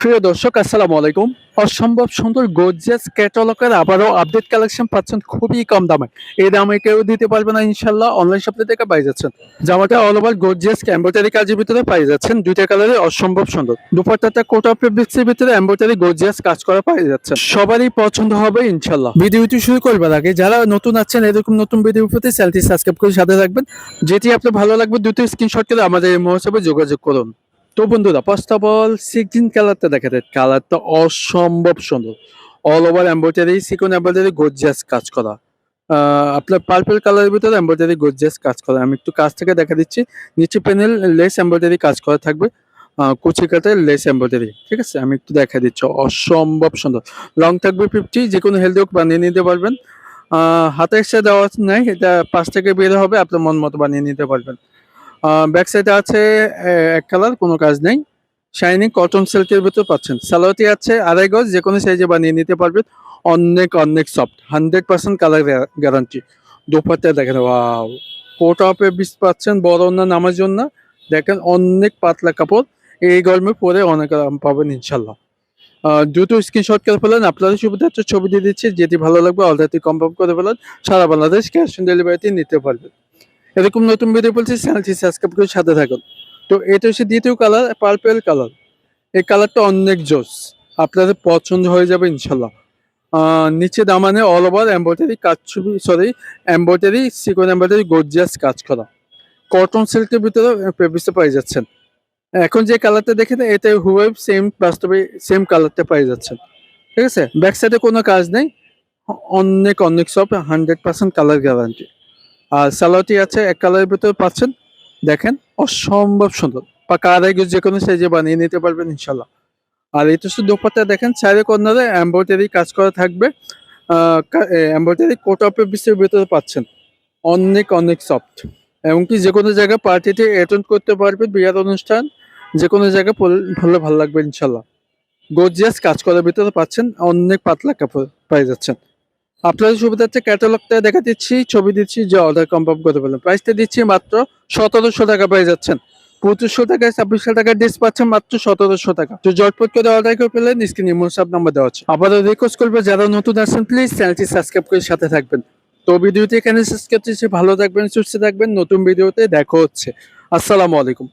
প্রিয় দর্শক, আসসালামু আলাইকুম। অসম্ভব সুন্দর গোর্জিয়াস ক্যাটালগের আবারও আপডেট কালেকশন পাচ্ছেন খুবই কম দামে। এই দামে কেউ দিতে পারবে না ইনশাল্লাহ অনলাইন শপে থেকে পাই যাচ্ছেন। জামাটা অল ওভার গোর্জিয়াস এম্ব্রয়ডারি কাজের ভিতরে পাই যাচ্ছেন। দুইটা কালারে অসম্ভব সুন্দর। দুপাট্টাটা কোটা ফেব্রিক্সের ভিতরে এম্ব্রয়ডারি গোর্জিয়াস কাজ করা পাই যাচ্ছে সবারই পছন্দ হবে ইনশাল্লাহ ভিডিওটি শুরু করবার আগে যারা নতুন আছেন, এরকম নতুন ভিডিও পেতে চ্যানেলটি সাবস্ক্রাইব করে সাথে রাখবেন যেটি আপনার ভালো লাগবে দুটো স্ক্রিনশট করে আমাদের এই মহোৎসবে যোগাযোগ করুন। তো বন্ধুরা ফার্স্ট অফ অল সিক্সটিন কালারটা দেখাতে, কালারটা অসম্ভব সুন্দর। All over embroidery sequin embroidery gorgeous কাজ করা। আপনার পার্পল কালারের ভিতরে এম্ব্রয়ডারি গর্জিয়াস কাজ করা। আমি একটু কাছ থেকে দেখা দিচ্ছি। নিচে প্যানেল লেস এম্ব্রয়ডারি কাজ করা থাকবে। কুচি কাটার লেস এম্ব্রয়ডারি ঠিক আছে? আমি একটু দেখা দিচ্ছি, অসম্ভব সুন্দর। লং থাকবে ফিফটি যে কোনো হেলদি হোক বানিয়ে নিতে পারবেন। হাতে এক্সট্রা দেওয়া নাই, এটা পাঁচ থেকে বের হবে, আপনার মন মতো বানিয়ে নিতে পারবেন। ব্যাক সাইডে আছে এক কালার কোনো কাজ নেই। শাইনিং কটন সিল্কের ভিতর পাচ্ছেন। সালোয়ারটি আছে, আড়াই গজ, যে কোনো সাইজে বানিয়ে নিতে পারবেন। অনেক অনেক soft hundred percent colour guarantee dupatta দেখেন ওয়াও কোট অফে বিষ পাচ্ছেন, বড় না নামার জন্য। দেখেন, অনেক পাতলা কাপড়। এই গরমে পরে অনেক আরাম পাবেন ইনশাল্লাহ দ্রুত স্ক্রিনশট করে ফেলেন। আপনাদের সুবিধার্থে ছবি দিয়ে দিচ্ছি। যেটি ভালো লাগবে অলরেডি কনফার্ম করে ফেলেন। সারা বাংলাদেশ ক্যাশ অন ডেলিভারিতে নিতে পারবেন। এরকম নতুন ভিডিও বলছি চ্যানেলটি সাবস্ক্রাইব করে সাথে থাকুন। তো এটা হচ্ছে দ্বিতীয় কালার পার্পেল কালার এই কালারটা অনেক জোস। আপনাদের পছন্দ হয়ে যাবে ইনশাল্লাহ নিচে দামানে অল ওভার এম্ব্রয়ডারি কাজ ছবি sorry embroidery sequin embroidery gorgeous কাজ করা। কটন সিল্কের ভিতরে পেপিসে পাই যাচ্ছেন। এখন যে কালারটা দেখেন, এটা হুয়েব সেম বাস্তবে সেম কালারটা পাই যাচ্ছেন। ঠিক আছে? ব্যাক সাইডে কোনো কাজ নেই। অনেক অনেক সব হান্ড্রেড পার্সেন্ট কালার গ্যারান্টি আর সালোয়ারটি আছে এক কালারের ভিতরে পাচ্ছেন। দেখেন, অসম্ভব সুন্দর। আড়াই গজ যে কোনো সাইজে বানিয়ে নিতে পারবেন ইনশাল্লাহ আর এটা শুধু দোপাট্টা দেখেন চারি কর্নারে এম্ব্রয়ডারি কাজ করা থাকবে। এম্ব্রয়ডারি কোট অফের পিসের ভিতরে পাচ্ছেন। অনেক অনেক সফট এমনকি যে কোনো জায়গায় পার্টিতে অ্যাটেন্ড করতে পারবে, বিয়ার অনুষ্ঠান যে কোনো জায়গায় পরলে ভালো লাগবে ইনশাল্লাহ গর্জিয়াস কাজ করার ভিতরে পাচ্ছেন, অনেক পাতলা কাপড় পাই যাচ্ছেন। আপনাদের সুবিধার্থে ক্যাটালগটা দেখা দিচ্ছি, ছবি দিচ্ছি, যে অর্ডার কনফার্ম করে ফেলবেন প্রাইসটা দিচ্ছি মাত্র সতেরোশো টাকা পেয়ে যাচ্ছেন। পঁচিশশো টাকায় ছাব্বিশশো টাকার ডিস পাচ্ছেন মাত্র সতেরোশো টাকা। তো জটপট করে অর্ডার করে ফেলেন স্ক্রিনে মোসাব নাম্বার দেওয়া আছে। আবারও রিকোয়েস্ট করবে, যারা নতুন আসেন প্লিজ চ্যানেলটি সাবস্ক্রাইব করে সাথে থাকবেন। তো ভিডিওটি এখানে শেষ করতেছি ভালো থাকবেন, সুস্থ থাকবেন। নতুন ভিডিওতে দেখা হচ্ছে। আসসালামু আলাইকুম।